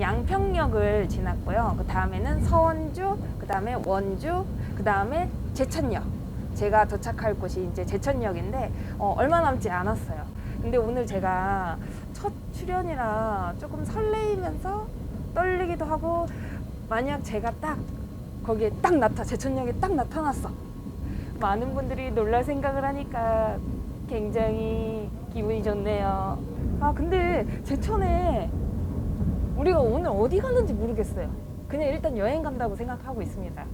양평역을 지났고요. 그 다음에는 서원주, 그 다음에 원주, 그 다음에 제천역. 제가 도착할 곳이 이제 제천역인데 어, 얼마 남지 않았어요. 근데 오늘 제가 첫 출연이라 조금 설레이면서 떨리기도 하고 만약 제가 딱 거기에 딱 나타 제천역에 딱 나타났어. 많은 분들이 놀랄 생각을 하니까 굉장히 기분이 좋네요. 아 근데 제천에 우리가 오늘 어디 갔는지 모르겠어요. 그냥 일단 여행 간다고 생각하고 있습니다.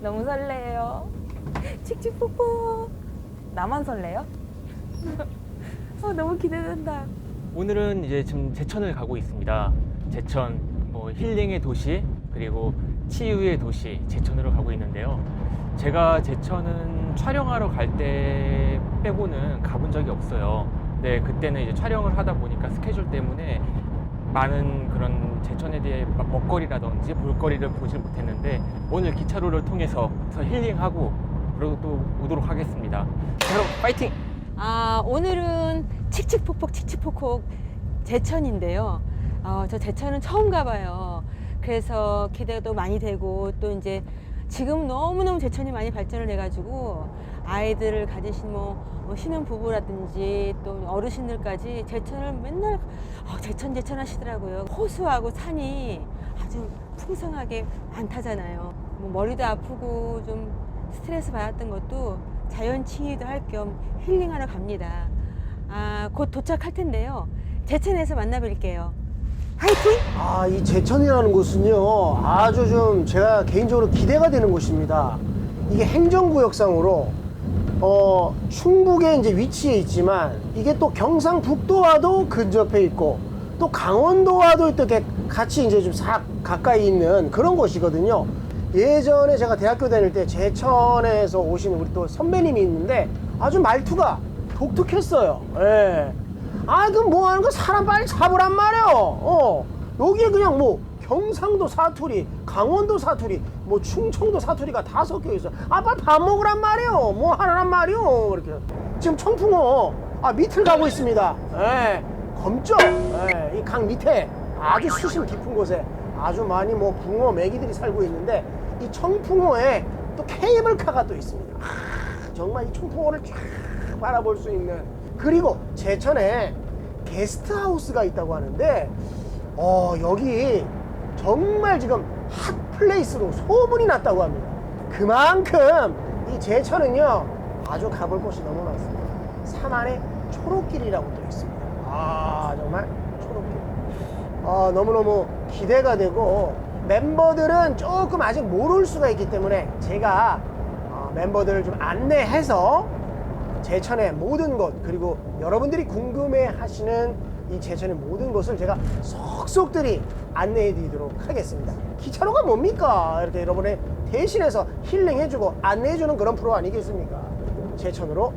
너무 설레요. 칙칙폭폭. 나만 설레요? 어, 너무 기대된다. 오늘은 이제 지금 제천을 가고 있습니다. 제천 뭐 힐링의 도시 그리고 치유의 도시 제천으로 가고 있는데요. 제가 제천은 촬영하러 갈 때 빼고는 가본 적이 없어요. 근데 그때는 이제 촬영을 하다 보니까 스케줄 때문에 많은 그런 제천에 대해 막 먹거리라든지 볼거리를 보질 못했는데 오늘 기차로를 통해서 힐링하고 그리고 또 오도록 하겠습니다. 자, 여러분 파이팅! 아, 오늘은 칙칙폭폭 칙칙폭폭 제천인데요. 아, 저 제천은 처음 가봐요. 그래서 기대도 많이 되고 또 이제 지금 너무너무 제천이 많이 발전을 해가지고 아이들을 가지신 뭐, 뭐 신혼 부부라든지 또 어르신들까지 제천을 맨날 어, 제천 제천 하시더라고요. 호수하고 산이 아주 풍성하게 많다잖아요. 뭐 머리도 아프고 좀 스트레스 받았던 것도 자연 치유도 할 겸 힐링하러 갑니다. 아, 곧 도착할 텐데요. 제천에서 만나 뵐게요. 화이팅! 아, 이 제천이라는 곳은요, 아주 좀 제가 개인적으로 기대가 되는 곳입니다. 이게 행정구역상으로, 어, 충북에 이제 위치해 있지만, 이게 또 경상북도와도 근접해 있고, 또 강원도와도 또 이렇게 같이 이제 좀 싹 가까이 있는 그런 곳이거든요. 예전에 제가 대학교 다닐 때 제천에서 오신 우리 또 선배님이 있는데, 아주 말투가 독특했어요. 예. 아, 그 뭐 하는 거 사람 빨리 잡으란 말이야. 어. 여기에 그냥 뭐 경상도 사투리, 강원도 사투리, 뭐 충청도 사투리가 다 섞여 있어. 아, 빨리 밥 먹으란 말이요. 뭐 하라란 말이요. 이렇게. 지금 청풍호 아, 밑을 가고 있습니다. 예. 검정. 예. 이 강 밑에 아주 수심 깊은 곳에 아주 많이 뭐 붕어, 메기들이 살고 있는데 이 청풍호에 또 케이블카가 또 있습니다. 아, 정말 이 청풍호를 쫙 바라볼 수 있는 그리고 제천에 게스트하우스가 있다고 하는데 어 여기 정말 지금 핫 플레이스로 소문이 났다고 합니다. 그만큼 이 제천은요 아주 가볼 곳이 너무 많습니다. 산 안에 초록길이라고 또 있습니다. 아 정말 초록길. 아, 너무너무 기대가 되고 멤버들은 조금 아직 모를 수가 있기 때문에 제가 어, 멤버들을 좀 안내해서 제천의 모든 것 그리고 여러분들이 궁금해 하시는 이 제천의 모든 것을 제가 속속들이 안내해 드리도록 하겠습니다. 기차로가 뭡니까? 이렇게 여러분의 대신해서 힐링해주고 안내해주는 그런 프로 아니겠습니까? 제천으로